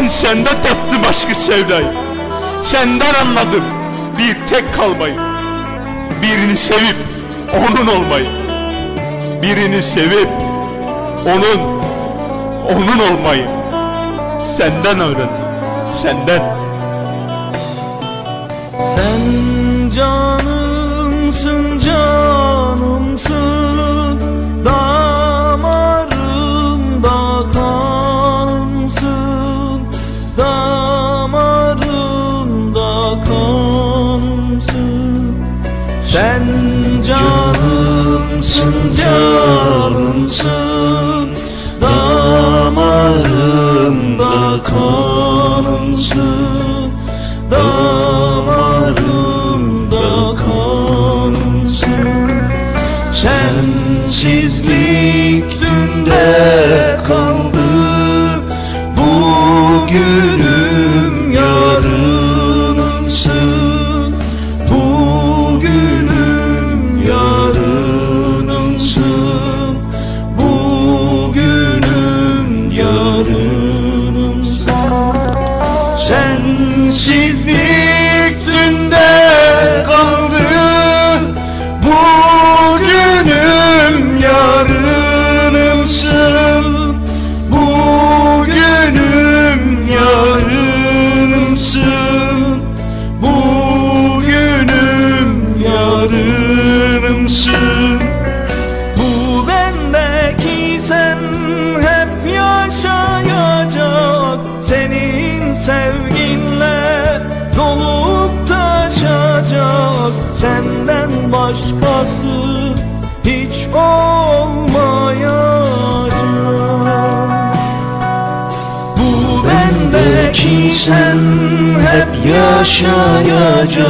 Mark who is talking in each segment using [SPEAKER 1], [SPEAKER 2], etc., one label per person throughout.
[SPEAKER 1] Ben sende tattım aşkı sevdayı. Senden anladım bir tek kalmayı. Birini sevip onun olmayı. Birini sevip onun onun olmayı. Senden öğrendim. Senden.
[SPEAKER 2] Sen canımsın canımsın canımsın Damarımda kanımsın Damarımda kanımsın Sensizlik dünde kaldı Bugünüm Sensizlik başkası hiç olmayacak. Bu bendeki sen hep yaşayacak.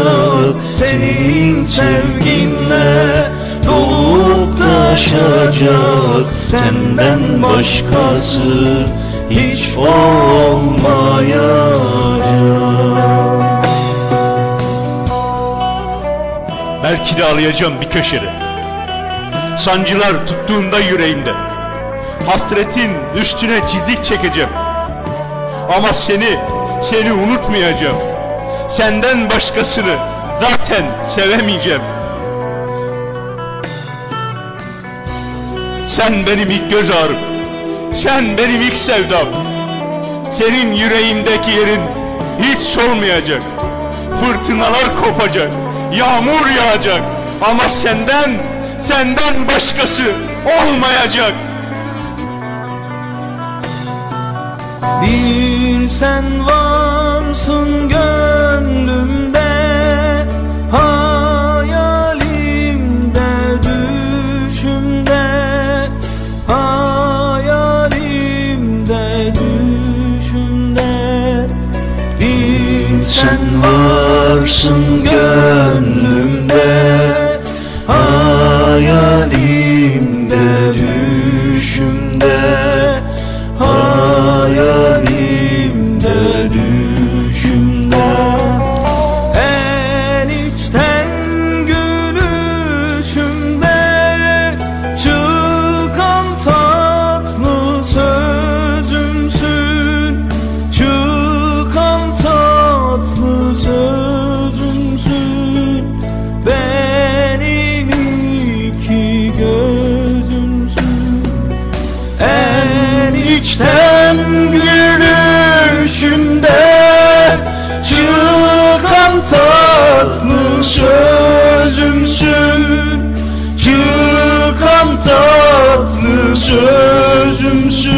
[SPEAKER 2] Senin sevginle dolup taşacak. Senden başkası hiç olmayacak
[SPEAKER 1] Ağlayacağım bir köşede. Sancılar tuttuğunda yüreğimde. Hasretin üstüne çizik çekeceğim. Ama seni, seni unutmayacağım. Senden başkasını zaten sevemeyeceğim. Sen benim ilk göz ağrım. Sen benim ilk sevdam. Senin yüreğimdeki yerin hiç solmayacak. Fırtınalar kopacak. Yağmur yağacak. Ama senden, senden başkası olmayacak.
[SPEAKER 2] Bir sen varsın gönlümde varsın gönlümde içten gülüşümde çıkan tatlı sözümsün çıkan tatlı sözümsün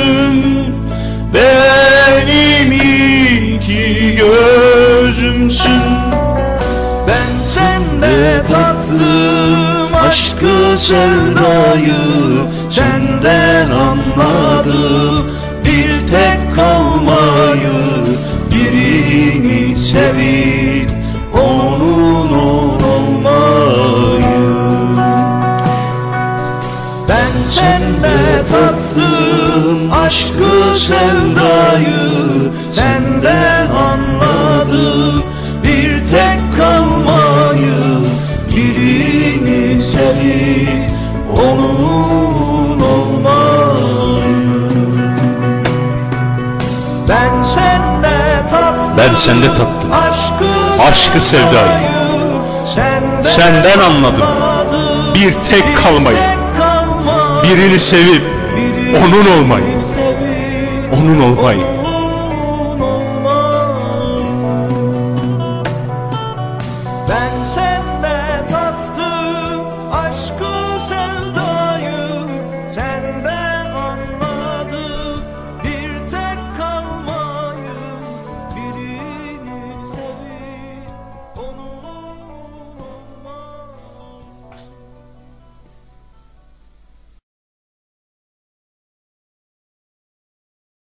[SPEAKER 2] benim iki gözümsün. Ben sende tattım aşkı sevdayı Senden anladım
[SPEAKER 1] ayır Birini sevip onun olmayı. Ben sende tattım aşkı sevdayı.
[SPEAKER 2] Senden ben sende tattım.
[SPEAKER 1] Aşkı
[SPEAKER 2] sevdayı.
[SPEAKER 1] Senden
[SPEAKER 2] anladım. Bir tek kalmayı. Birini sevip onun olmayı. Onun olmayı. Ben